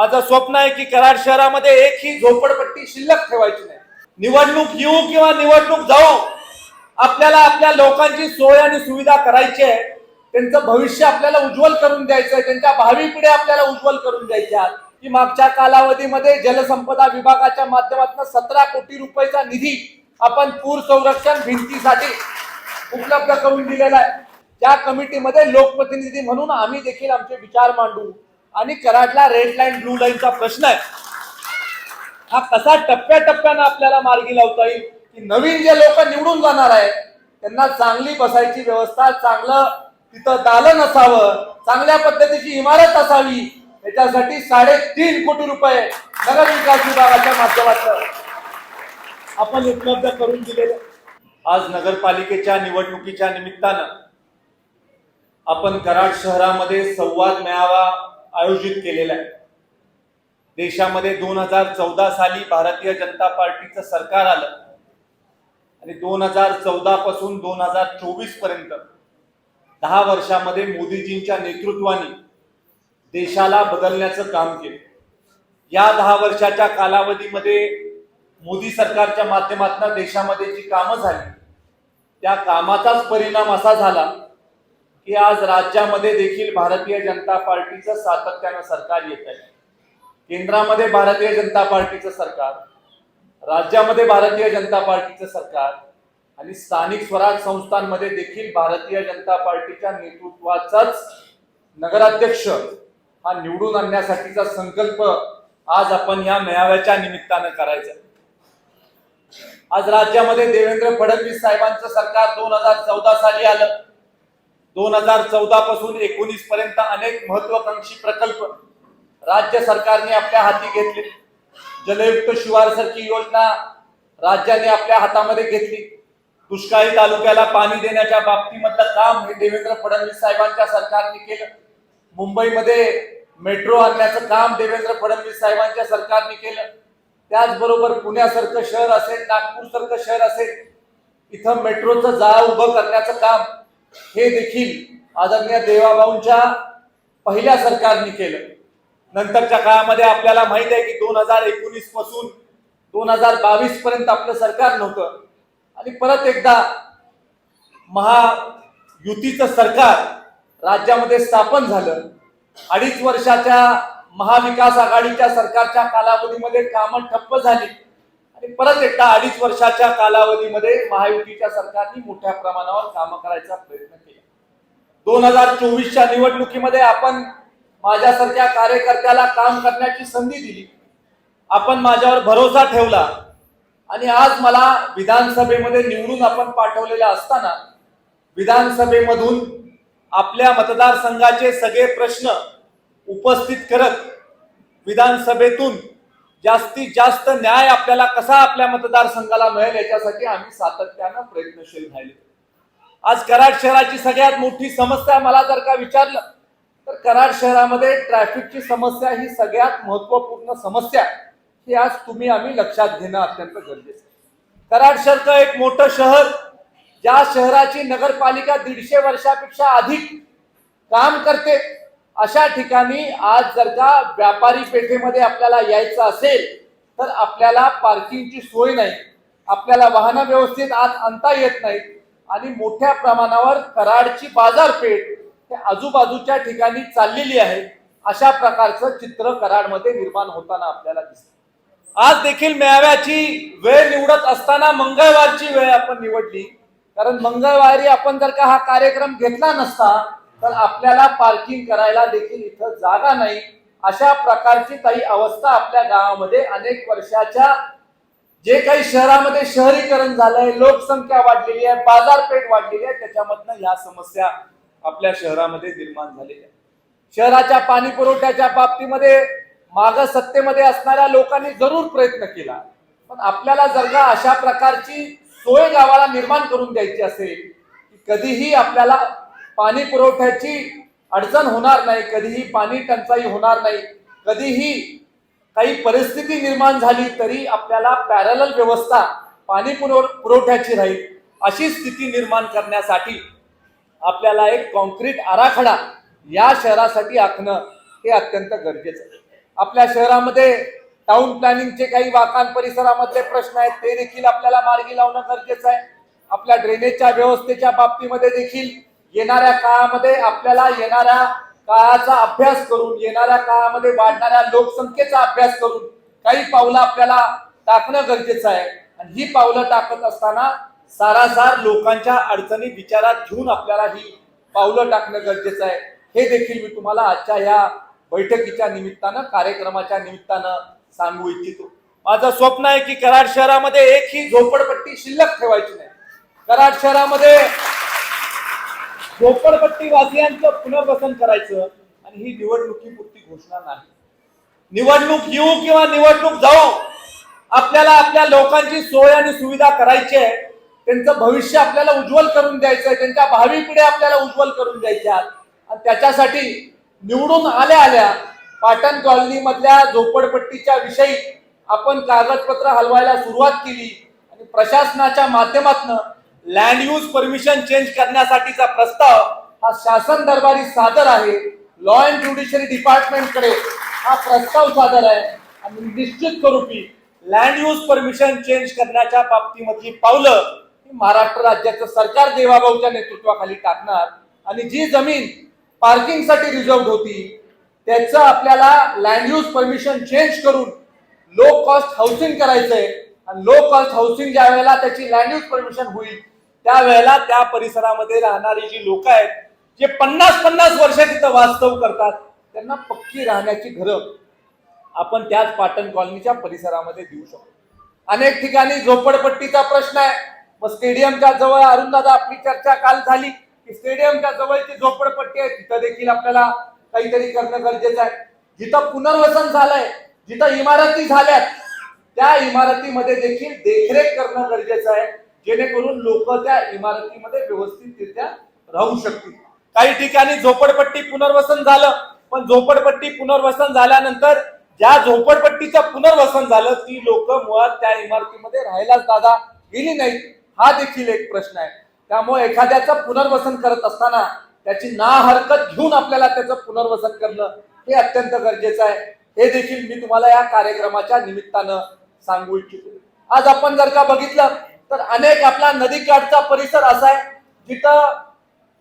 माझं स्वप्न आहे की कराड शहरामध्ये एक ही झोपडपट्टी शिल्लक ठेवायची नाही. निवडणूक येऊ किंवा निवडणूक जाऊ आपल्याला आपल्या लोकांची सोय आणि सुविधा करायची आहे. त्यांचं भविष्य आपल्याला उज्ज्वल करून द्यायचं आहे. त्यांच्या भावी पिढ्या आपल्याला उज्ज्वल करून द्यायच्या आहेत. की मागच्या कालावधीमध्ये जलसंपदा विभागाच्या माध्यमातून सतरा कोटी रुपयाचा निधी आपण पूर संरक्षण भिंतीसाठी उपलब्ध करून दिलेला आहे. त्या कमिटीमध्ये लोकप्रतिनिधी म्हणून आम्ही देखील आमचे विचार मांडू. आणि कराडला रेड लाईन ब्लू लाईनचा प्रश्न आहे. हा कसा टप्प्याटप्प्यानं आपल्याला मार्गी लावता येईल? की नवीन जे लोक निवडून जाणार आहे त्यांना चांगली बसायची व्यवस्था चांगलं तिथं दालन असावं चांगल्या पद्धतीची इमारत असावी याच्यासाठी साडेतीन कोटी रुपये नगर विकास विभागाच्या माध्यमातून. आपण उपलब्ध करून दिलेले. आज नगरपालिकेच्या निवडणुकीच्या निमित्तानं आपण कराड शहरामध्ये संवाद मेळावा आयोजित केलेला आहे. देशामध्ये दोन हजार चौदा साली भारतीय जनता पार्टीचं सरकार आलं. आणि दोन हजार चौदा पासून दोन हजार चोवीसपर्यंत दहा वर्षामध्ये मोदीजींच्या नेतृत्वाने देशाला बदलण्याचं काम केलं. या दहा वर्षाच्या कालावधीमध्ये मोदी सरकारच्या माध्यमातून देशामध्ये जी कामं झाली त्या कामाचाच परिणाम असा झाला की आज राज्यामध्ये देखील भारतीय जनता पार्टीचं सातत्यानं सरकार येत आहे. केंद्रामध्ये भारतीय जनता पार्टीचं सरकार राज्यामध्ये भारतीय जनता पार्टीचं सरकार आणि स्थानिक स्वराज संस्थांमध्ये देखील भारतीय जनता पार्टीच्या नेतृत्वाचाच नगराध्यक्ष हा निवडून आणण्यासाठीचा संकल्प आज आपण या मेळाव्याच्या निमित्तानं करायचा. आज राज्यामध्ये देवेंद्र फडणवीस साहेबांचं सरकार दोन हजार चौदा साली आलं. दोन हजार चौदा पासून एकोणीस पर्यंत अनेक महत्वाकांक्षी प्रकल्प राज्य सरकारने आपल्या हाती घेतले. जलयुक्त शिवार सारखी योजना राज्याने आपल्या हातामध्ये घेतली. दुष्काळी तालुक्याला पाणी देण्याच्या बाबतीमधलं काम हे देवेंद्र फडणवीस साहेबांच्या सरकारने केलं. मुंबईमध्ये मेट्रो आणण्याचं काम देवेंद्र फडणवीस साहेबांच्या सरकारने केलं. त्याचबरोबर पुण्यासारखं शहर असेल नागपूर सारखं शहर असेल इथं मेट्रोचं जाळं उभं करण्याचं काम हे देखील आदरणीय देवाभाऊंच्या पहिल्या सरकारने केलं. नंतरच्या काळामध्ये आपल्याला माहीत आहे की दोन हजार एकोणीसपासून दोन हजार बावीस पर्यंत आपलं सरकार नव्हतं. आणि परत एकदा महायुतीचं सरकार राज्यामध्ये स्थापन झालं. अडीच वर्षाच्या महाविकास आघाडीच्या सरकारच्या कालावधीमध्ये कामं ठप्प झाली. आणि परत एकदा अडीच वर्षाच्या कालावधीमध्ये महायुतीच्या सरकारने मोठ्या प्रमाणावर कामं करायचा प्रयत्न केला. दोन हजार चोवीसच्या निवडणुकीमध्ये आपण माझ्यासारख्या कार्यकर्त्याला काम करण्याची संधी दिली. आपण माझ्यावर भरोसा ठेवला. आणि आज मला विधानसभेमध्ये निवडून आपण पाठवलेला असताना विधानसभेमधून आपल्या मतदारसंघाचे सगळे प्रश्न उपस्थित करत विधानसभेतून जास्तीत जास्त न्याय आपल्याला कसा आपल्या मतदारसंघाला मिळेल याच्यासाठी आम्ही सातत्यानं प्रयत्नशील राहिले. आज कराड शहराची सगळ्यात मोठी समस्या मला जर का विचारलं तर कराड शहरामध्ये ट्रॅफिकची समस्या ही सगळ्यात महत्त्वपूर्ण समस्या ही आज तुम्ही आम्ही लक्षात घेणं अत्यंत गरजेचं कराड शहरचं एक मोठं शहर ज्या शहराची नगरपालिका दीडशे वर्षापेक्षा अधिक काम करते अशा ठिकाणी आज जर का व्यापारी पेठेमध्ये आपल्याला यायचं असेल तर आपल्याला पार्किंगची सोय नाही. आपल्याला वाहनं व्यवस्थित आत आणता येत नाहीत. आणि मोठ्या प्रमाणावर कराडची बाजारपेठ हे आजूबाजूच्या ठिकाणी चाललेली आहे. अशा प्रकारचं चित्र कराडमध्ये निर्माण होताना आपल्याला दिसतं. आज देखील मेळाव्याची वेळ निवडत असताना मंगळवारची वेळ आपण निवडली. कारण मंगळवारी आपण जर का हा कार्यक्रम घेतला नसता तर आपल्याला पार्किंग करायला देखील इथं जागा नाही. अशा प्रकारची काही अवस्था आपल्या गावामध्ये अनेक वर्षाच्या जे काही शहरामध्ये शहरीकरण झालंय लोकसंख्या वाढलेली आहे बाजारपेठ वाढलेली आहे त्याच्यामधनं ह्या समस्या आपल्या शहरामध्ये निर्माण झालेल्या शहराच्या पाणी पुरवठ्याच्या बाबतीमध्ये माग सत्तेमध्ये असणाऱ्या लोकांनी जरूर प्रयत्न केला. पण आपल्याला जर का अशा प्रकारची सोय गावाला निर्माण करून द्यायची असेल कधीही आपल्याला पाणी पुरवठ्याची अडचण होणार नाही कधीही पाणी टंचाई होणार नाही कधीही काही परिस्थिती निर्माण झाली तरी आपल्याला पॅरल व्यवस्था पाणी पुरव पुरवठ्याची राहील अशी स्थिती निर्माण करण्यासाठी आपल्याला एक कॉन्क्रीट आराखडा या शहरासाठी आखणं हे अत्यंत गरजेचं आहे. आपल्या शहरामध्ये टाउन प्लॅनिंगचे काही वाकान परिसरामधले प्रश्न आहेत ते देखील आपल्याला मार्गी लावणं गरजेचं आहे. आपल्या ड्रेनेजच्या व्यवस्थेच्या बाबतीमध्ये देखील येणाऱ्या काळामध्ये आपल्याला येणाऱ्या काळाचा अभ्यास करून येणाऱ्या काळामध्ये वाढणाऱ्या लोकसंख्येचा अभ्यास करून काही पावलं आपल्याला टाकणं गरजेचं आहे. आणि ही पावलं टाकत असताना सारासार लोकांच्या अडचणी विचारात घेऊन आपल्याला ही पावलं टाकणं गरजेचं आहे. हे देखील मी तुम्हाला आजच्या या बैठकीच्या निमित्तानं कार्यक्रमाच्या निमित्तानं सांगू इच्छितो. माझं स्वप्न आहे की कराड शहरामध्ये एक ही झोपडपट्टी शिल्लक ठेवायची नाही. कराड शहरामध्ये झोपडपट्टी वासियांचं पुनर्वसन करायचं आणि ही निवडणुकीपुरती घोषणा नाही. निवडणूक येऊ किंवा निवडणूक जाऊ आपल्याला आपल्या लोकांची सोय आणि सुविधा करायची आहे. त्यांचं भविष्य आपल्याला उज्ज्वल करून द्यायचं आहे. त्यांच्या भावी पिढ्या आपल्याला उज्ज्वल करून द्यायच्या आणि त्याच्यासाठी निवडून आल्या आल्या पाटण कॉलनी मधल्या झोपडपट्टीच्या विषयी आपण कागदपत्र हलवायला सुरुवात केली. आणि प्रशासनाच्या माध्यमातून लँड यूज परमिशन चेंज करण्यासाठीचा प्रस्ताव हा शासन दरबारी सादर आहे. लॉ अँड ज्युडिशरी डिपार्टमेंटकडे हा प्रस्ताव सादर आहे. आणि निश्चित स्वरूपी लँड यूज परमिशन चेंज करण्याच्या बाबतीमधली पावलं महाराष्ट्र राज्याचं सरकार देवाभाऊच्या नेतृत्वाखाली टाकणार. आणि जी जमीन पार्किंगसाठी रिझर्व होती त्याचं आपल्याला लँड यूज परमिशन चेंज करून लो कॉस्ट हाऊसिंग करायचंय. आणि लो कॉस्ट हाऊसिंग ज्या वेळेला त्याची लँड यूज परमिशन होईल त्यावेळेला त्या परिसरामध्ये राहणारी जी लोक आहेत जे पन्नास पन्नास वर्ष तिथं वास्तव करतात त्यांना पक्की राहण्याची घरं आपण त्याच पाटण कॉलनीच्या परिसरामध्ये देऊ शकतो. अनेक ठिकाणी झोपडपट्टीचा प्रश्न आहे. मग स्टेडियमच्या जवळ अरुणदादा आपली चर्चा काल झाली की स्टेडियमच्या जवळची झोपडपट्टी आहे तिथं देखील आपल्याला काहीतरी करणं गरजेचं आहे. जिथं पुनर्वसन झालंय जिथं इमारती झाल्यात त्या इमारतीमध्ये देखील देखरेख करणं गरजेचं आहे. जेणेकरून लोक त्या इमारतीमध्ये व्यवस्थितरित्या राहू शकतील. काही ठिकाणी झोपडपट्टी पुनर्वसन झालं पण झोपडपट्टी पुनर्वसन झाल्यानंतर ज्या झोपडपट्टीचं पुनर्वसन झालं ती लोक मुळात त्या इमारतीमध्ये राहायलाच दादा गेली नाही हा देखील एक प्रश्न आहे. त्यामुळे एखाद्याचं पुनर्वसन करत असताना त्याची ना हरकत घेऊन आपल्याला त्याचं पुनर्वसन करणं हे अत्यंत गरजेचं आहे. हे देखील मी तुम्हाला या कार्यक्रमाच्या निमित्तानं सांगू इच्छितो. आज आपण जर का बघितलं तर अनेक आपला नदीकाठचा परिसर असा आहे जिथं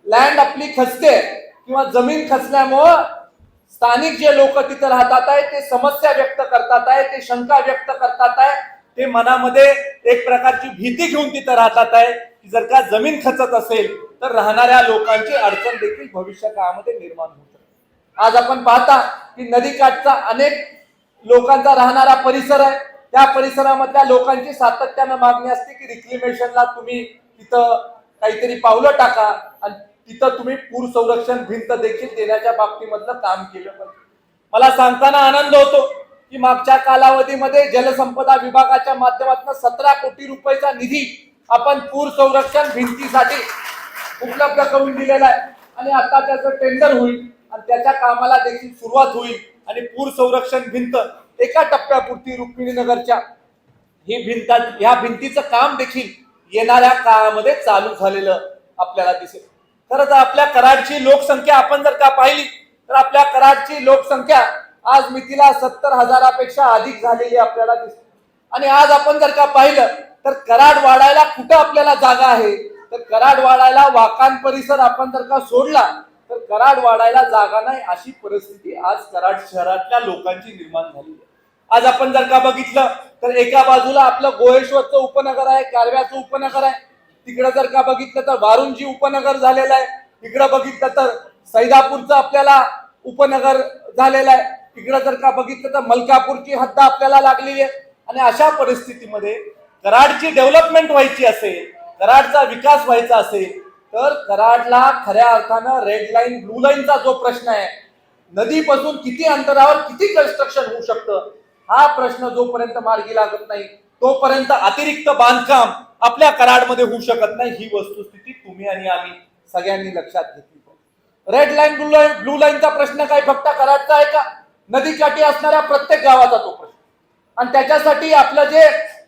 लँड आपली खचते किंवा जमीन खचल्यामुळं स्थानिक जे लोक तिथं राहतात आहे ते समस्या व्यक्त करतात आहे ते शंका व्यक्त करतात आहे ते मनामध्ये एक प्रकारची भीती घेऊन तिथं राहतात आहे की जर का जमीन खचत असेल तर राहणाऱ्या लोकांची अडचण देखील भविष्य काळामध्ये निर्माण होऊ शकते. आज आपण पाहता की नदीकाठचा अनेक लोकांचा राहणारा परिसर आहे त्या परिसरामधल्या लोकांची सातत्यानं मागणी असते की रिक्लिमेशनला तुम्ही तिथं काहीतरी पावलं टाका आणि तिथं तुम्ही पूर संरक्षण भिंत देखील देण्याच्या बाबतीमधलं काम केलं पाहिजे. मला सांगताना आनंद होतो की मागच्या कालावधीमध्ये जलसंपदा विभागाच्या माध्यमातून सतरा कोटी रुपयाचा निधी आपण पूर संरक्षण भिंतीसाठी उपलब्ध करून दिलेला आहे. आणि आता त्याचं टेंडर होईल आणि त्याच्या कामाला देखील सुरुवात होईल आणि पूर संरक्षण भिंत एका टप्प्यापुरती रुक्मिणी नगरच्या ही भिंत ह्या भिंतीचं काम देखील येणाऱ्या काळामध्ये चालू झालेलं आपल्याला दिसेल. खरं तर आपल्या कराडची लोकसंख्या आपण जर का पाहिली तर आपल्या कराडची लोकसंख्या आज मितीला सत्तर हजारापेक्षा अधिक झालेली आपल्याला दिसते. आणि आज आपण जर का पाहिलं तर कराड वाढायला कुठं आपल्याला जागा आहे? तर कराड वाढायला वाकान परिसर आपण जर का सोडला तर कराड वाढायला जागा नाही अशी परिस्थिती आज कराड शहरातल्या लोकांची निर्माण झाली आहे. आज आपण जर का बघितलं तर एका बाजूला आपलं गोहेश्वरचं उपनगर आहे कारव्याचं उपनगर आहे. तिकडं जर का बघितलं तर वारुंजी उपनगर झालेलं आहे. तिकडं बघितलं तर सैदापूरचं आपल्याला उपनगर झालेलं आहे. तिकडं जर का बघितलं तर मलकापूरची हद्द आपल्याला लागलेली आहे. आणि अशा परिस्थितीमध्ये कराडची डेव्हलपमेंट व्हायची असेल कराडचा विकास व्हायचा असेल तर कराडला खऱ्या अर्थानं रेड लाईन ब्लू लाईनचा जो प्रश्न आहे नदीपासून किती अंतरावर किती कन्स्ट्रक्शन होऊ शकतं? हा प्रश्न जोपर्यंत मार्गी लागत नाही तोपर्यंत अतिरिक्त बांधकाम आपल्या कराडमध्ये होऊ शकत नाही. ही वस्तुस्थिती तुम्ही आणि आम्ही सगळ्यांनी लक्षात घेतली red line blue line blue लाईनचा प्रश्न काय? फक्त कराडचा आहे का? नदीकाठी असणाऱ्या प्रत्येक गावाचा तो प्रश्न. आणि त्याच्यासाठी आपलं जे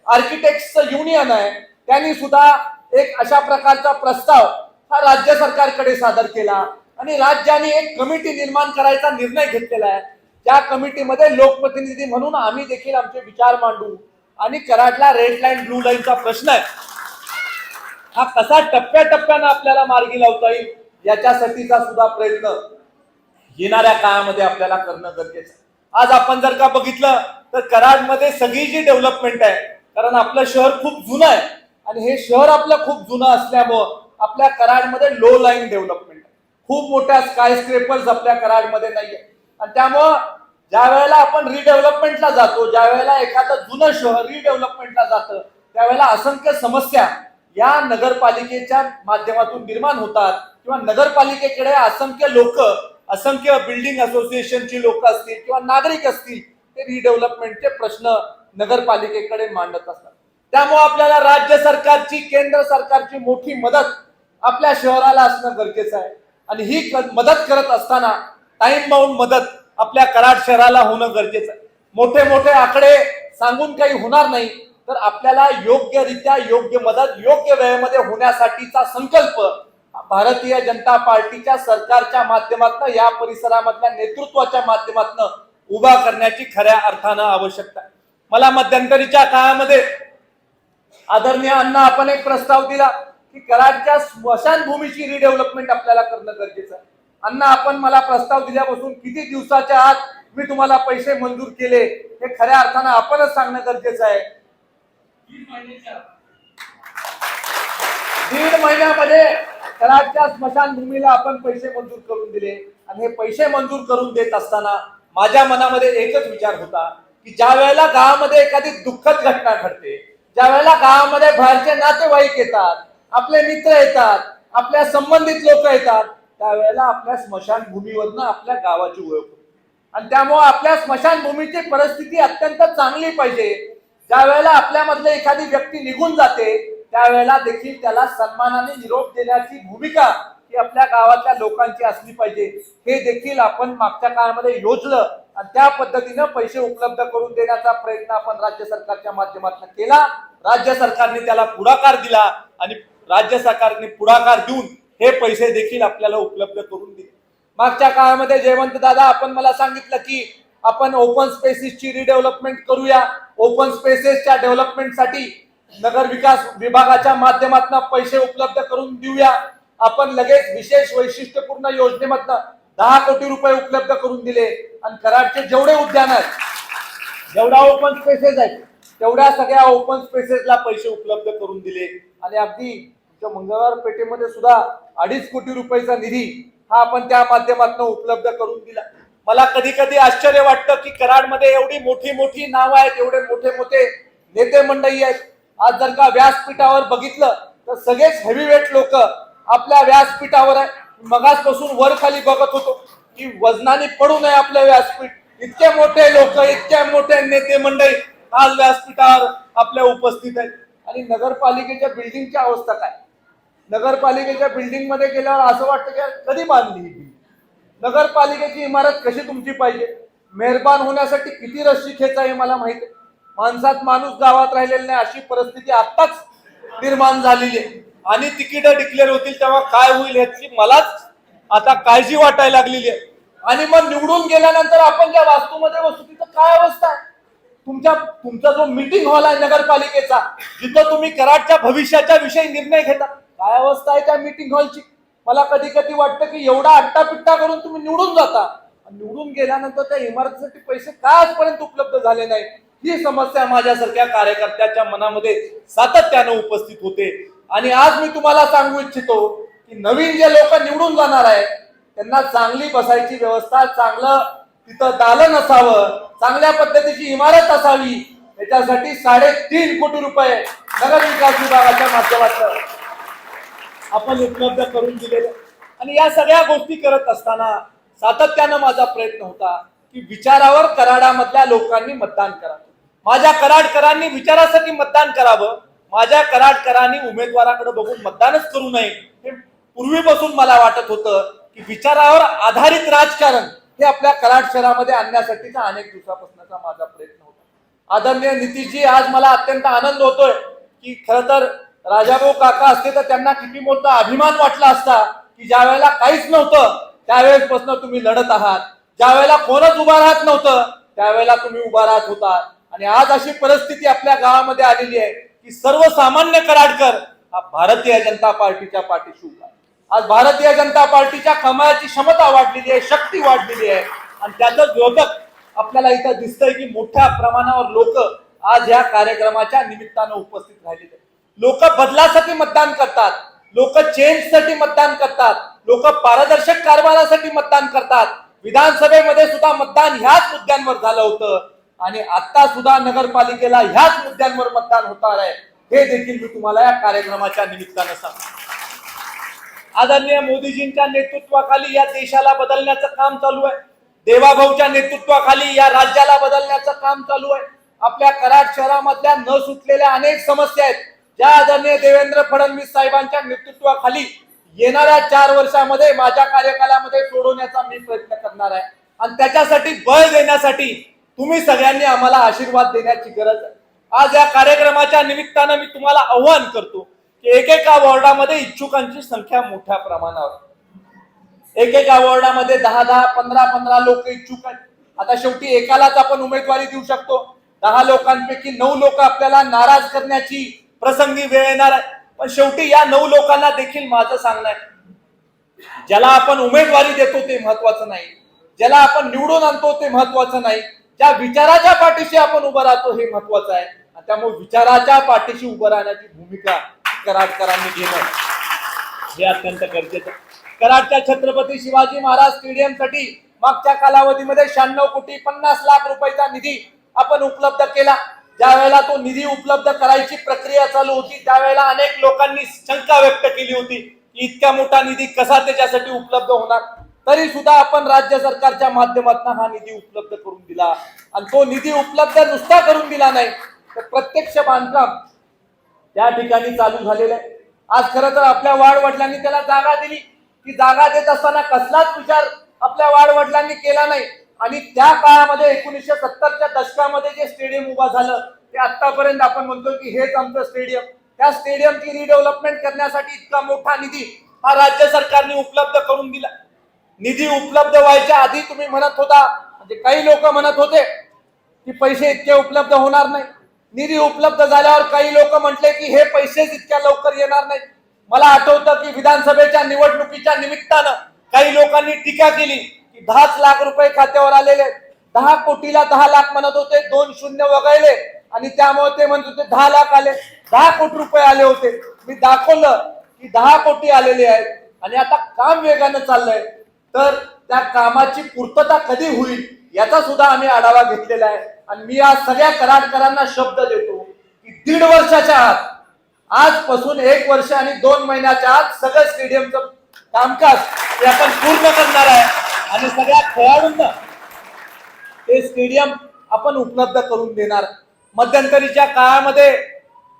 आर्किटेक्टचं युनियन आहे त्यांनी सुद्धा एक अशा प्रकारचा प्रस्ताव हा राज्य सरकारकडे सादर केला. आणि राज्याने एक कमिटी निर्माण करायचा निर्णय घेतलेला आहे. त्या कमिटीमध्ये लोकप्रतिनिधी म्हणून आम्ही देखील आमचे विचार मांडू. आणि कराडला रेड लाईन ब्लू लाईनचा प्रश्न आहे. हा कसा टप्प्याटप्प्यानं आपल्याला मार्गी लावता येईल याच्यासाठीचा सुद्धा प्रयत्न येणाऱ्या काळामध्ये आपल्याला करणं गरजेचं आहे. आज आपण जर का बघितलं तर कराडमध्ये सगळी जी डेव्हलपमेंट आहे कारण आपलं शहर खूप जुनं आहे आणि हे शहर आपलं खूप जुनं असल्यामुळं आपल्या कराडमध्ये लो लाईन डेव्हलपमेंट आहे. खूप मोठ्या स्काय स्क्रेपर्स आपल्या कराडमध्ये नाहीये. आणि त्यामुळं ज्या वेळेला आपण रिडेव्हलपमेंटला जातो ज्या वेळेला एखादं जुनं शहर रिडेव्हलपमेंटला जातं त्यावेळेला असंख्य समस्या या नगरपालिकेच्या माध्यमातून निर्माण होतात. किंवा नगरपालिकेकडे असंख्य लोक असंख्य बिल्डिंग असोसिएशनची लोक असतील किंवा नागरिक असतील ते रिडेव्हलपमेंटचे प्रश्न नगरपालिकेकडे मांडत असतात. त्यामुळे आपल्याला राज्य सरकारची केंद्र सरकारची मोठी मदत आपल्या शहराला असणं गरजेचं आहे. आणि ही मदत करत असताना टाइम बाउंड मदत आपल्या कराड शहराला होणं गरजेचं आहे. मोठे मोठे आकडे सांगून काही होणार नाही तर आपल्याला योग्यरित्या योग्य मदत योग्य वेळेमध्ये होण्यासाठीचा संकल्प भारतीय जनता पार्टीच्या सरकारच्या माध्यमातून या परिसरामधल्या नेतृत्वाच्या माध्यमातून उभा करण्याची खऱ्या अर्थानं आवश्यकता आहे. मला मध्यंतरीच्या काळामध्ये आदरणीय अण्णा आपण एक प्रस्ताव दिला की कराडच्या स्मशानभूमीची रिडेव्हलपमेंट आपल्याला करणं गरजेचं आहे. अण्णा आपण मला प्रस्ताव दिल्यापासून किती दिवसाच्या आत मी तुम्हाला पैसे मंजूर केले? हे खऱ्या अर्थानं आपणच सांगणं गरजेचं आहे. दीड महिन्यामध्ये कराडच्या स्मशानभूमीला आपण पैसे मंजूर करून दिले. आणि हे पैसे मंजूर करून देत असताना माझ्या मनामध्ये एकच विचार होता की ज्या वेळेला गावामध्ये एखादी दुःखद घटना घडते ज्या वेळेला गावामध्ये बाहेरचे नातेवाईक येतात आपले मित्र येतात आपल्या संबंधित लोक येतात त्यावेळेला आपल्या स्मशानभूमीवरनं आपल्या गावाची ओळख होते. आणि त्यामुळे आपल्या स्मशानभूमीची परिस्थिती अत्यंत चांगली पाहिजे. ज्यावेळेला आपल्यामधले एखादी व्यक्ती निघून जाते त्यावेळेला देखील त्याला सन्मानाने निरोप देण्याची भूमिका ही आपल्या गावातल्या लोकांची असली पाहिजे. हे देखील आपण मागच्या काळामध्ये योजलं आणि त्या पद्धतीनं पैसे उपलब्ध करून देण्याचा प्रयत्न आपण राज्य सरकारच्या माध्यमातून केला. राज्य सरकारने त्याला पुढाकार दिला आणि राज्य सरकारने पुढाकार देऊन हे पैसे देखील आपल्याला उपलब्ध करून दिले मागच्या काळामध्ये जयवंत दादा आपण मला सांगितलं की आपण ओपन स्पेसेसची रिडेव्हलपमेंट करूया. ओपन स्पेसेसच्या डेव्हलपमेंटसाठी नगर विकास विभागाच्या माध्यमातून पैसे उपलब्ध करून देऊया. आपण लगेच विशेष वैशिष्ट्यपूर्ण योजनेमधनं दहा कोटी रुपये उपलब्ध करून दिले. आणि कराडचे जेवढे उद्यान आहेत जेवढा ओपन स्पेसेस आहेत तेवढ्या सगळ्या ओपन स्पेसेसला पैसे उपलब्ध करून दिले. आणि अगदी त्या मंगळवार पेठेमध्ये सुद्धा अडीच कोटी रुपयाचा निधी हा आपण त्या माध्यमातून उपलब्ध करून दिला. मला कधी कधी आश्चर्य वाटतं की कराडमध्ये एवढी मोठी मोठी नावं आहेत एवढे मोठे मोठे नेते मंडळी आहेत. आज जर का व्यासपीठावर बघितलं तर सगळेच हेवीवेट लोक आपल्या व्यासपीठावर आहे. मगासपासून वर खाली बघत होतो की वजनाने पडू नये आपलं व्यासपीठ. इतके मोठे लोक इतके मोठे नेते मंडळी आज व्यासपीठावर आपल्या उपस्थित आहेत. आणि नगरपालिकेच्या बिल्डिंगची अवस्था काय? नगरपालिकेच्या बिल्डिंगमध्ये गेल्यावर असं वाटतं की कधी बांधली ही नगरपालिकेची इमारत कशी तुमची पाहिजे? मेहरबान होण्यासाठी किती रस्सी खेचा हे मला माहिती आहे. माणसात माणूस गावात राहिलेला नाही अशी परिस्थिती आत्ताच निर्माण झालेली आहे. आणि तिकीट डिक्लेअर होतील तेव्हा काय होईल याची मलाच आता काळजी वाटायला लागलेली आहे. आणि मग निवडून गेल्यानंतर आपण ज्या वास्तूमध्ये बसू तिथं काय अवस्था आहे? तुमच्या तुमचा जो मीटिंग हॉल आहे नगरपालिकेचा जिथं तुम्ही कराडच्या भविष्याच्या विषयी निर्णय घेता. काय अवस्था आहे त्या मीटिंग हॉलची मला कधी कधी वाटतं की एवढा अट्टापिट्टा करून तुम्ही निवडून जाता. आणि निवडून गेल्यानंतर त्या इमारतीसाठी पैसे का आजपर्यंत उपलब्ध झाले नाही ही समस्या माझ्यासारख्या कार्यकर्त्याच्या मनामध्ये सातत्यानं उपस्थित होते. आणि आज मी तुम्हाला सांगू इच्छितो की नवीन जे लोक निवडून जाणार आहे त्यांना चांगली बसायची व्यवस्था चांगलं तिथं दालन असावं चांगल्या पद्धतीची इमारत असावी याच्यासाठी साडेतीन कोटी रुपये नगर विकास विभागाच्या माध्यमातून. आपण उपलब्ध करून दिलेल्या आणि या सगळ्या गोष्टी करत असताना सातत्यानं माझा प्रयत्न होता की विचारावर कराडामधल्या लोकांनी मतदान करावं. माझ्या कराडकरांनी विचारासाठी मतदान करावं. माझ्या कराडकरांनी उमेदवाराकडे बघून मतदानच करू नये. हे पूर्वीपासून मला वाटत होतं की विचारावर आधारित राजकारण हे आपल्या कराड शहरामध्ये आणण्यासाठीचा अनेक दिवसापासूनचा माझा प्रयत्न होता. आदरणीय नितीशजी आज मला अत्यंत आनंद होतोय की खरं तर राजाभाऊ काका असते तर त्यांना किती मोठा अभिमान वाटला असता की ज्या वेळेला काहीच नव्हतं त्यावेळेसपासून तुम्ही लढत आहात. ज्या वेळेला कोणच उभा राहत नव्हतं त्यावेळेला तुम्ही उभा राहत होता आणि आज अशी परिस्थिती आपल्या गावामध्ये आलेली आहे की सर्वसामान्य कराडकर हा भारतीय जनता पार्टीच्या पाठीशी उभा आज भारतीय जनता पार्टीच्या कमायाची क्षमता वाढलेली आहे शक्ती वाढलेली आहे. आणि त्याचं द्योतक आपल्याला इथं दिसतंय की मोठ्या प्रमाणावर लोक आज या कार्यक्रमाच्या निमित्तानं उपस्थित राहिलेले लोक बदलासाठी मतदान करतात. लोक चेंजसाठी मतदान करतात. लोक पारदर्शक कारभारासाठी मतदान करतात. विधानसभेमध्ये सुद्धा मतदान ह्याच मुद्द्यांवर झालं होतं. आणि आता सुद्धा नगरपालिकेला ह्याच मुद्द्यांवर मतदान होणार आहे. हे देखील मी तुम्हाला या कार्यक्रमाच्या निमित्तानं सांगतो. आदरणीय मोदीजींच्या नेतृत्वाखाली या देशाला बदलण्याचं काम चालू आहे. देवाभाऊच्या नेतृत्वाखाली या राज्याला बदलण्याचं काम चालू आहे. आपल्या कराड शहरामधल्या न सुटलेल्या अनेक समस्या आहेत. ज्या आदरणीय देवेंद्र फडणवीस साहेबांच्या नेतृत्वाखाली येणाऱ्या चार वर्षामध्ये माझ्या कार्यकालामध्ये सोडवण्याचा मी प्रयत्न करणार आहे. आणि त्याच्यासाठी बळ देण्यासाठी तुम्ही सगळ्यांनी आम्हाला आशीर्वाद देण्याची गरज आहे. आज या कार्यक्रमाच्या निमित्तानं मी तुम्हाला आव्हान करतो की एकेका वॉर्डामध्ये इच्छुकांची संख्या मोठ्या प्रमाणावर. एकेका वॉर्डामध्ये दहा दहा पंधरा पंधरा लोक इच्छुक आहेत. आता शेवटी एकालाच आपण उमेदवारी देऊ शकतो. दहा लोकांपैकी नऊ लोक आपल्याला नाराज करण्याची प्रसंगी वेळ येणार आहे. पण शेवटी या नऊ लोकांना देखील माझं सांगणं आहे. ज्याला आपण उमेदवारी देतो ते महत्वाचं नाही. ज्याला आपण निवडून आणतो ते महत्वाचं नाही. ज्या विचाराच्या पाठीशी आपण उभं राहतो हे महत्वाचं आहे. आणि त्यामुळे विचाराच्या पाठीशी उभं राहण्याची भूमिका कराडकरांनी घेणं हे अत्यंत गरजेचं आहे. कराडच्या छत्रपती शिवाजी महाराज स्टेडियमसाठी मागच्या कालावधीमध्ये शहाण्णव कोटी पन्नास लाख रुपयाचा निधी आपण उपलब्ध केला. ज्यावेळेला तो निधी उपलब्ध करायची प्रक्रिया चालू होती त्यावेळेला अनेक लोकांनी शंका व्यक्त केली होती की इतका मोठा निधी कसा त्याच्यासाठी उपलब्ध होणार? तरी सुद्धा आपण राज्य सरकारच्या माध्यमातून हा निधी उपलब्ध करून दिला. आणि तो निधी उपलब्ध नुसता करून दिला नाही तर प्रत्यक्ष बांधकाम त्या ठिकाणी चालू झालेलं आहे. आज खरं तर आपल्या वाडवडिलांनी त्याला जागा दिली. की जागा देत असताना कसलाच विचार आपल्या वाडवडिलांनी केला नाही. आणि त्या काळामध्ये एकोणीसशे सत्तरच्या दशकामध्ये जे स्टेडियम उभा झालं ते आतापर्यंत आपण म्हणतो की हेच आमचं स्टेडियम त्या स्टेडियमची रिडेव्हलपमेंट करण्यासाठी इतका मोठा निधी हा राज्य सरकारने उपलब्ध करून दिला. निधी उपलब्ध व्हायच्या आधी तुम्ही म्हणत होता म्हणजे काही लोक म्हणत होते की पैसे इतके उपलब्ध होणार नाही. निधी उपलब्ध झाल्यावर काही लोक म्हटले की हे पैसेच इतक्या लवकर येणार नाही. मला आठवतं की विधानसभेच्या निवडणुकीच्या निमित्तानं काही लोकांनी टीका केली. दहाच लाख रुपये खात्यावर आलेले दहा कोटीला दहा लाख म्हणत होते दोन शून्य वगळले. आणि त्यामुळे ते म्हणत होते दहा लाख आले. दहा कोटी रुपये आले होते. मी दाखवलं की दहा कोटी आलेले आहेत. आणि आता काम वेगानं चाललंय. तर त्या कामाची पूर्तता कधी होईल याचा सुद्धा आम्ही आढावा घेतलेला आहे. आणि मी आज सगळ्या कराडकरांना शब्द देतो की दीड वर्षाच्या आत आजपासून एक वर्ष आणि दोन महिन्याच्या आत सगळं स्टेडियमचं कामकाज हे आपण पूर्ण करणार आहे. आणि सगळ्या खेळाडूंना ते स्टेडियम आपण उपलब्ध करून देणार. मध्यंतरीच्या काळामध्ये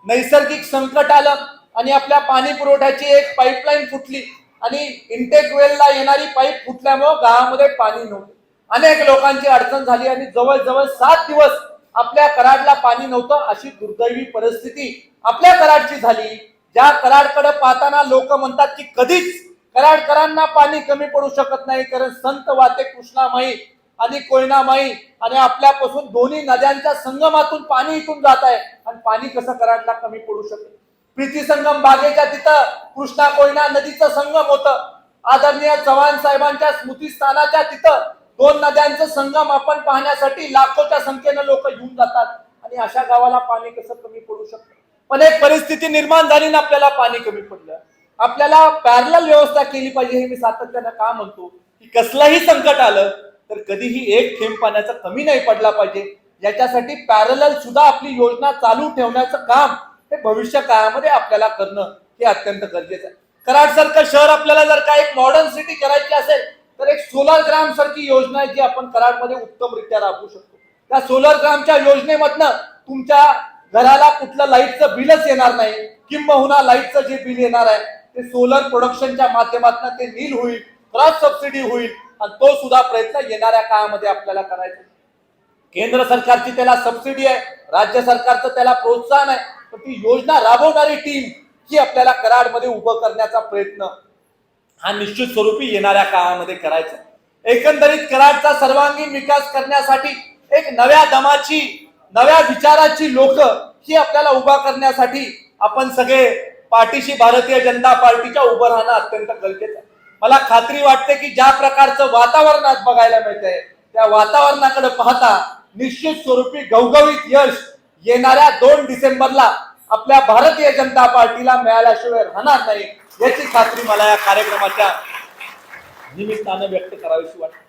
नैसर्गिक संकट आलं आणि आपल्या पाणी पुरवठ्याची एक पाईपलाईन फुटली आणि इंटेक वेलला येणारी पाईप फुटल्यामुळं गावामध्ये पाणी नव्हतं. अनेक लोकांची अडचण झाली आणि जवळजवळ सात दिवस आपल्या कराडला पाणी नव्हतं अशी दुर्दैवी परिस्थिती आपल्या कराडची झाली. ज्या कराडकडे पाहताना लोक म्हणतात की कधीच कराडकरांना पाणी कमी पडू शकत नाही कारण संत वाते कृष्णामाई आणि कोयनामाई आणि आपल्यापासून दोन्ही नद्यांच्या संगमातून पाणी इथून जात आहे. आणि पाणी कसं कराडला कमी पडू शकेल प्रीती संगम बागेच्या तिथं कृष्णा कोयना नदीचं संगम होतं. आदरणीय चव्हाण साहेबांच्या स्मृतीस्थानाच्या तिथं दोन नद्यांचं संगम आपण पाहण्यासाठी लाखोच्या संख्येनं लोक येऊन जातात. आणि अशा गावाला पाणी कसं कमी पडू शकतं? पण एक परिस्थिती निर्माण झाली ना आपल्याला पाणी कमी पडलं. आपल्याला पॅरल व्यवस्था केली पाहिजे हे मी सातत्यानं का म्हणतो? की कसलंही संकट आलं तर कधीही एक थेंब पाण्याचा कमी नाही पडला पाहिजे. याच्यासाठी पॅरल सुद्धा आपली योजना चालू ठेवण्याचं काम हे भविष्य काळामध्ये आपल्याला करणं हे अत्यंत गरजेचं आहे. कराड सारखं शहर आपल्याला जर का एक मॉडर्न सिटी करायची असेल तर एक सोलर ग्राम सारखी योजना आहे जी आपण कराडमध्ये उत्तमरित्या राबवू शकतो. त्या सोलर ग्रामच्या योजनेमधनं तुमच्या घराला कुठलं लाईटचं बिलच येणार नाही. किंबहुना लाईटचं जे बिल येणार आहे ते सोलर प्रोडक्शनच्या माध्यमातून ते नील होईल क्रॉस सबसिडी होईल आणि तो सुद्धा प्रयत्न येणाऱ्या काळामध्ये आपल्याला करायचा. केंद्र सरकारची त्याला सबसिडी आहे राज्य सरकारचं त्याला प्रोत्साहन आहे पण ती योजना राबवणारी टीम ही आपल्याला कराडमध्ये उभं करण्याचा प्रयत्न हा निश्चित स्वरूपी येणाऱ्या काळामध्ये करायचा. एकंदरीत कराडचा सर्वांगीण विकास करण्यासाठी एक नव्या दमाची नव्या विचाराची लोक ही आपल्याला उभा करण्यासाठी आपण सगळे पाठीशी भारतीय जनता पार्टीच्या उभं राहणं अत्यंत गरजेचं आहे. मला खात्री वाटते की ज्या प्रकारचं वातावरण आज बघायला मिळतंय त्या वातावरणाकडे पाहता निश्चित स्वरूपी घवघवीत यश येणाऱ्या दोन डिसेंबरला आपल्या भारतीय जनता पार्टीला मिळाल्याशिवाय राहणार नाही याची खात्री मला या कार्यक्रमाच्या निमित्तानं व्यक्त करावीशी वाटते.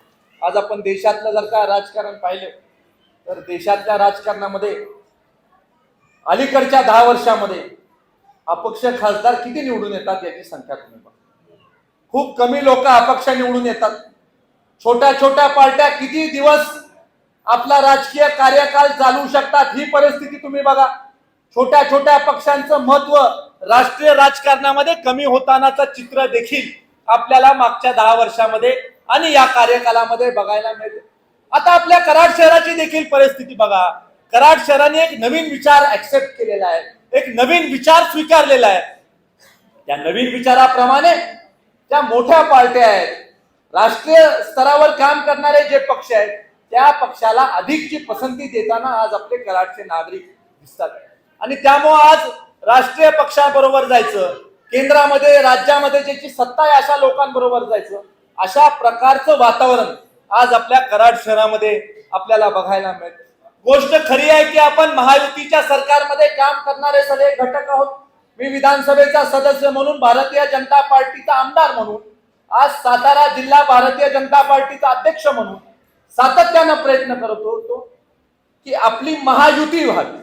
आज आपण देशातलं जर का राजकारण पाहिलं तर देशातल्या राजकारणामध्ये अलीकडच्या दहा वर्षामध्ये अपक्ष खासदार किती निवडून येतात याची संख्या तुम्ही बघा. खूप कमी लोक अपक्ष निवडून येतात. छोट्या छोट्या पार्ट्या किती दिवस आपला राजकीय कार्यकाल चालू शकतात ही परिस्थिती तुम्ही बघा. छोट्या छोट्या पक्षांचं महत्त्व राष्ट्रीय राजकारणामध्ये कमी होतानाचं चित्र देखील आपल्याला मागच्या दहा वर्षामध्ये आणि या कार्यकालामध्ये बघायला मिळते. आता आपल्या कराड शहराची देखील परिस्थिती बघा. कराड शहराने एक नवीन विचार ऍक्सेप्ट केलेला आहे. एक नवीन विचार स्वीकारलेला आहे. त्या नवीन विचाराप्रमाणे त्या मोठ्या पार्ट्या आहेत. राष्ट्रीय स्तरावर काम करणारे जे पक्ष आहेत त्या पक्षाला अधिकची पसंती देताना आज आपले कराडचे नागरिक दिसतात. आणि त्यामुळं आज राष्ट्रीय पक्षाबरोबर जायचं केंद्रामध्ये राज्यामध्ये ज्याची सत्ता आहे अशा लोकांबरोबर जायचं अशा प्रकारचं वातावरण आज आपल्या कराड शहरामध्ये आपल्याला बघायला मिळतं. गोष्ट खरी आहे की आपण महायुतीच्या सरकारमध्ये काम करणारे सगळे घटक आहोत. मी विधानसभेचा सदस्य म्हणून भारतीय जनता पार्टीचा आमदार म्हणून आज सातारा जिल्हा भारतीय जनता पार्टीचा अध्यक्ष म्हणून सातत्यानं प्रयत्न करत होतो की आपली महायुती व्हावी.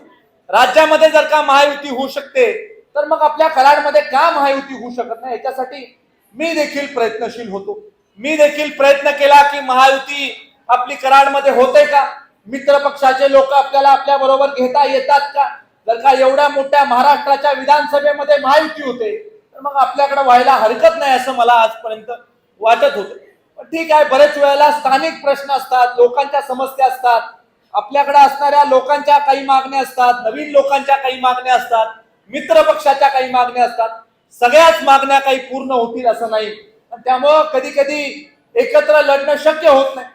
राज्यामध्ये जर का महायुती होऊ शकते तर मग आपल्या कराडमध्ये का महायुती होऊ शकत नाही? याच्यासाठी मी देखील प्रयत्नशील होतो. मी देखील प्रयत्न केला की महायुती आपली कराडमध्ये होते का? मित्र पक्षाचे लोक आपल्याला आपल्या बरोबर घेता येतात का? जर का एवढ्या मोठ्या महाराष्ट्राच्या विधानसभेमध्ये महायुती होते तर मग आपल्याकडे व्हायला हरकत नाही असं मला आजपर्यंत वाटत होतं. पण ठीक आहे बरेच वेळेला स्थानिक प्रश्न असतात लोकांच्या समस्या असतात. आपल्याकडे असणाऱ्या लोकांच्या काही मागण्या असतात नवीन लोकांच्या काही मागण्या असतात मित्र पक्षाच्या काही मागण्या असतात. सगळ्याच मागण्या काही पूर्ण होतील असं नाही. त्यामुळं कधी कधी एकत्र लढणं शक्य होत नाही.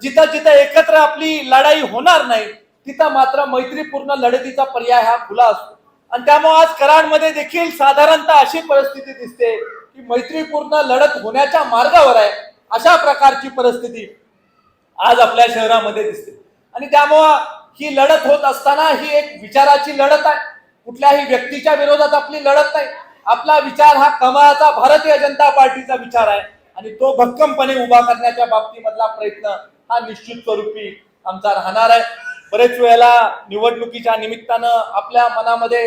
जिथं जिथं एकत्र आपली लढाई होणार नाही तिथं मात्र मैत्रीपूर्ण लढतीचा पर्याय हा खुला असतो. आणि त्यामुळे आज कराडमध्ये देखील साधारणतः अशी परिस्थिती दिसते की मैत्रीपूर्ण लढत होण्याच्या मार्गावर आहे अशा प्रकारची परिस्थिती आज आपल्या शहरामध्ये दिसते. आणि त्यामुळं ही लढत होत असताना ही एक विचाराची लढत आहे. कुठल्याही व्यक्तीच्या विरोधात आपली लढत नाही. आपला विचार हा कमळाचा भारतीय जनता पार्टीचा विचार आहे. आणि तो भक्कमपणे उभा करण्याच्या बाबतीमधला प्रयत्न हा निश्चित स्वरूपी आमचा राहणार आहे. बरेच वेळेला निवडणुकीच्या निमित्तानं आपल्या मनामध्ये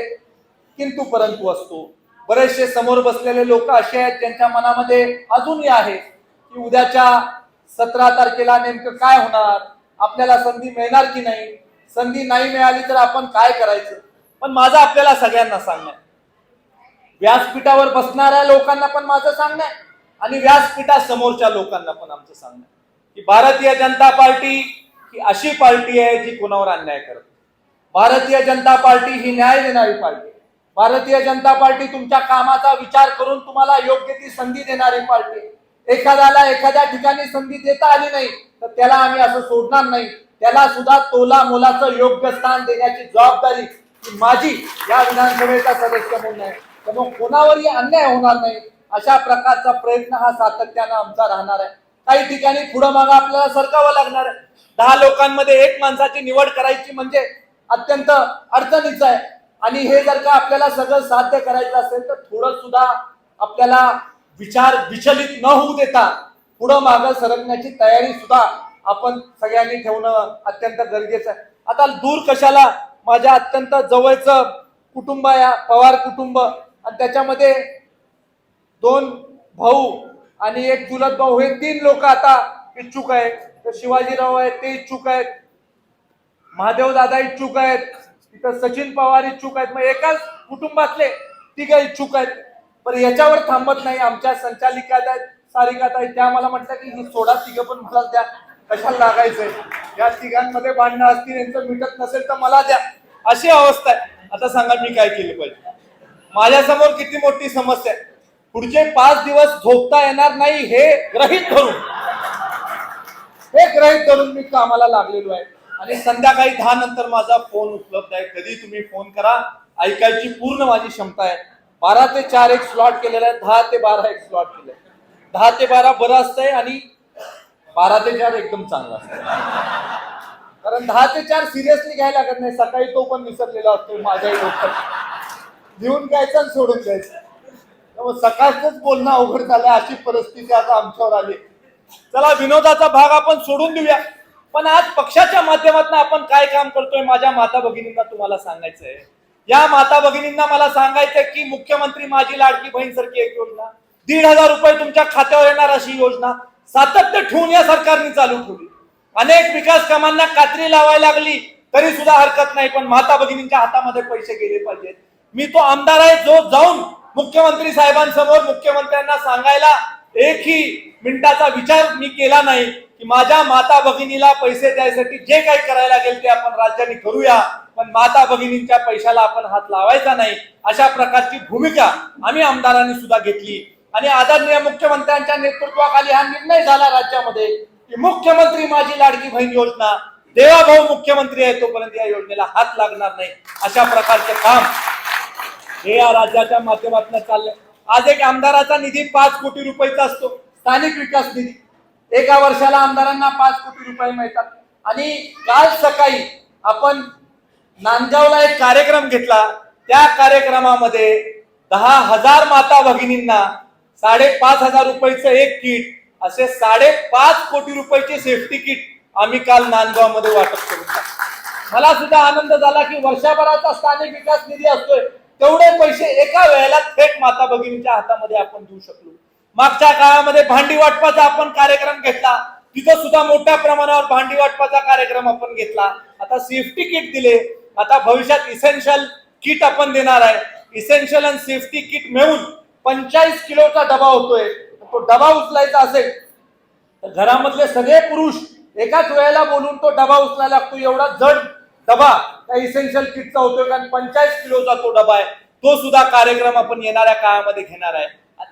किंतु परंतु असतो. बरेचसे समोर बसलेले लोक असे आहेत ज्यांच्या मनामध्ये अजूनही आहे की उद्याच्या सतरा तारखेला नेमकं काय होणार आपल्याला संधी मिळणार की नाही? संधी नाही मिळाली तर आपण काय करायचं? पण माझं आपल्याला सगळ्यांना सांगणं व्यासपीठावर बसणाऱ्या लोकांना पण माझं सांगणं आहे आणि व्यासपीठा समोरच्या लोकांना पण आमचं सांगणं की भारतीय जनता पार्टी ही अशी पार्टी आहे जी कुणावर अन्याय करत. भारतीय जनता पार्टी ही न्याय देणारी पार्टी आहे. भारतीय जनता पार्टी तुमच्या कामाचा विचार करून तुम्हाला योग्य ती संधी देणारी पार्टी एखाद्याला एखाद्या ठिकाणी संधी देता आली नाही तर त्याला आम्ही असं सोडणार नाही. त्याला सुद्धा तोला मोलाचं योग्य स्थान देण्याची जबाबदारी माझी या विधानसभेचा सदस्य म्हणून आहे. त्यामुळे कोणावरही अन्याय होणार नाही अशा प्रकारचा प्रयत्न हा सातत्यानं आमचा राहणार आहे. काही ठिकाणी पुढं मागं आपल्याला सरकावं लागणार. आहे दहा लोकांमध्ये एक माणसाची निवड करायची म्हणजे अत्यंत अडचणीचं आहे. आणि हे जर का आपल्याला सगळं साध्य करायचं असेल तर थोडं सुद्धा आपल्याला विचार विचलित न होऊ देता पुढं मागं सरकण्याची तयारी सुद्धा आपण सगळ्यांनी ठेवणं अत्यंत गरजेचं आहे. आता दूर कशाला माझ्या अत्यंत जवळचं कुटुंब या पवार कुटुंब. आणि त्याच्यामध्ये दोन भाऊ आणि एक चुलत भाऊ हे तीन लोक आता इच्छुक आहेत. तर शिवाजीराव आहेत ते इच्छुक आहेत. महादेव दादा इच्छुक आहेत. तिथं सचिन पवार इच्छुक आहेत. मग एकाच कुटुंबातले तिघ इच्छुक आहेत. पण याच्यावर थांबत नाही. आमच्या संचालिका आहेत सारिकात आहेत. त्या मला म्हटल्या की ही सोडा तिघ पण मला द्या. कशाला लागायचंय? या तिघांमध्ये भांडणं असतील यांचं मिटत नसेल तर मला द्या. अशी अवस्था आहे. आता सांगा मी काय केलं पाहिजे. माझ्यासमोर किती मोठी समस्या आहे? पुढचे पाच दिवस झोपता येणार नाही हे ग्रहित धरून. हे ग्रहित धरून मी कामाला लागलेलो आहे. आणि संध्याकाळी दहा नंतर माझा फोन उपलब्ध आहे. कधी तुम्ही फोन करा. ऐकायची पूर्ण माझी क्षमता आहे. बारा ते चार एक स्लॉट केलेला आहे दहा ते बारा एक स्लॉट केलाय दहा ते बारा बरं असतंय आणि बारा ते चार एकदम चांगला असतं कारण दहा ते चार सिरियसली घ्यायला लागत नाही. सकाळी तो पण विसरलेला असतो माझ्याही डोक्यात. लिहून घ्यायचा आणि सोडून द्यायचं. त्यामुळे सकाळच बोलणं अवघड झालं अशी परिस्थिती आता आमच्यावर आली. चला विनोदाचा भाग आपण सोडून देऊया. पण आज पक्षाच्या माध्यमातून आपण काय काम करतोय माझ्या माता भगिनींना तुम्हाला सांगायचंय. या माता भगिनींना मला सांगायचंय की मुख्यमंत्री माझी लाडकी बहीण सारखी एक योजना. दीड हजार रुपये तुमच्या खात्यावर येणार अशी योजना. सातत्य ठेवून या सरकारने चालू ठेवली. अनेक विकास कामांना कात्री लावायला लागली तरी सुद्धा हरकत नाही पण माता भगिनींच्या हातामध्ये पैसे गेले पाहिजेत. मी तो आमदार आहे जो जाऊन मुख्यमंत्री साहेबांसमोर मुख्यमंत्र्यांना सांगायला एकही मिनिटाचा विचार मी केला नाही की माझ्या माता भगिनीला पैसे द्यायसाठी जे काही करायला लागेल ते आपण राज्याने करूया पण माता भगिनींच्या पैशाला आपण हात लावायचा नाही. अशा प्रकारची भूमिका आम्ही आमदारांनी सुद्धा घेतली. आणि आदरणीय मुख्यमंत्र्यांच्या नेतृत्वाखाली हा निर्णय झाला राज्यामध्ये की मुख्यमंत्री माझी लाडकी बहीण योजना देवाभाऊ मुख्यमंत्री आहे तोपर्यंत या योजनेला हात लागणार नाही. अशा प्रकारचे काम हे या राज्याच्या माध्यमातून चाललंय. आज एक आमदाराचा निधी पाच कोटी रुपयाचा असतो. स्थानिक विकास निधी. एका वर्षाला आमदारांना पाच कोटी रुपये मिळतात. आणि काल सकाळी आपण नांदगावला एक कार्यक्रम घेतला. त्या कार्यक्रमामध्ये दहा हजार माता भगिनींना साडेपाच हजार रुपयाचं एक किट असे साडेपाच कोटी रुपयाचे सेफ्टी किट आम्ही काल नांदगावमध्ये वाटप करू मला सुद्धा आनंद झाला की वर्षभराचा स्थानिक विकास निधी असतोय. तेवढे पैसे एका वेळेला थेट माता भगिनीच्या हातामध्ये आपण देऊ शकलो. मागच्या काळामध्ये भांडी वाटपाचा आपण कार्यक्रम घेतला. तिथं सुद्धा मोठ्या प्रमाणावर भांडी वाटपाचा कार्यक्रम आपण घेतला. आता सेफ्टी किट दिले. आता भविष्यात इसेन्शियल किट आपण देणार आहे. इसेन्शियल अँड सेफ्टी किट मिळून पंचाळीस किलोचा डबा होतोय. तो डबा उचलायचा असेल तर घरामधले सगळे पुरुष एकाच वेळेला बोलून तो डबा उचलायला लागतो. एवढा जड डबा इसेन्शियल किटचा होतोय कारण पंचाळीस किलोचा तो डबा आहे तो सुद्धा कार्यक्रम आपण येणाऱ्या काळामध्ये घेणार आहे.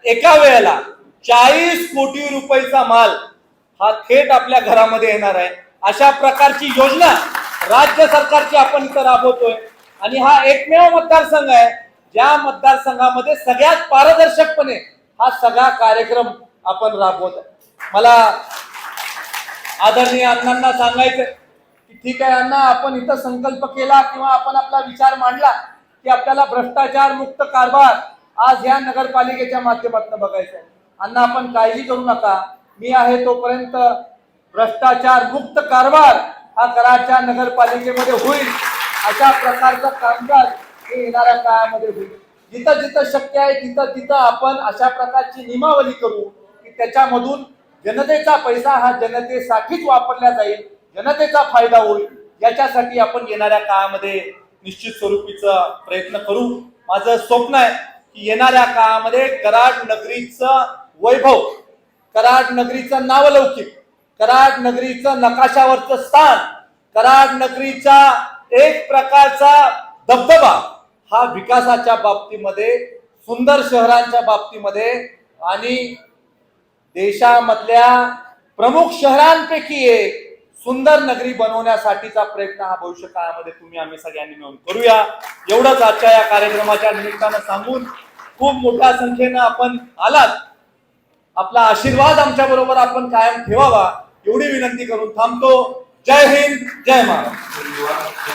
एका वेळेला चाळीस कोटी रुपयाचा माल हा थेट आपल्या घरामध्ये येणार आहे. अशा प्रकारची योजना राज्य सरकारची आपण इथं राबवतोय. आणि हा एकमेव मतदारसंघ आहे ज्या मतदारसंघामध्ये सगळ्यात पारदर्शकपणे हा सगळा कार्यक्रम आपण राबवत आहे मला आदरणीय अण्णांना सांगायचं ठीक आहे अण्णा आपण इथं संकल्प केला किंवा आपण आपला विचार मांडला की आपल्याला भ्रष्टाचार मुक्त कारभार आज या नगरपालिकेच्या माध्यमातून बघायचं आहे अण्णा आपण काळजी करू नका. मी आहे तोपर्यंत भ्रष्टाचार मुक्त कारभार हा कराडच्या नगरपालिकेमध्ये होईल. अशा प्रकारचं कामकाज हे येणाऱ्या काळामध्ये होईल. जिथं जिथं शक्य आहे तिथं तिथं आपण अशा प्रकारची नियमावली करू की त्याच्यामधून जनतेचा पैसा हा जनतेसाठीच वापरला जाईल. जनतेचा फायदा होईल याच्यासाठी आपण येणाऱ्या काळामध्ये निश्चित स्वरूपीचा प्रयत्न करू. माझं स्वप्न आहे की येणाऱ्या काळामध्ये कराड नगरीचं वैभव कराड नगरीचं नावलौकिक कराड नगरीचं नकाशावरचं स्थान कराड नगरीचा एक प्रकारचा दबदबा हा विकासाच्या बाबतीमध्ये सुंदर शहरांच्या बाबतीमध्ये आणि देशामधल्या प्रमुख शहरांपैकी एक सुंदर नगरी बनवण्यासाठीचा प्रयत्न हा भविष्य काळामध्ये तुम्ही आम्ही सगळ्यांनी मिळून करूया. एवढंच आजच्या या कार्यक्रमाच्या निमित्तानं सांगून खूप मोठ्या संख्येनं आपण आलात. आपला आशीर्वाद आमच्या बरोबर आपण कायम ठेवावा. एवढी विनंती करून थांबतो. जय हिंद जय महाराष्ट्र.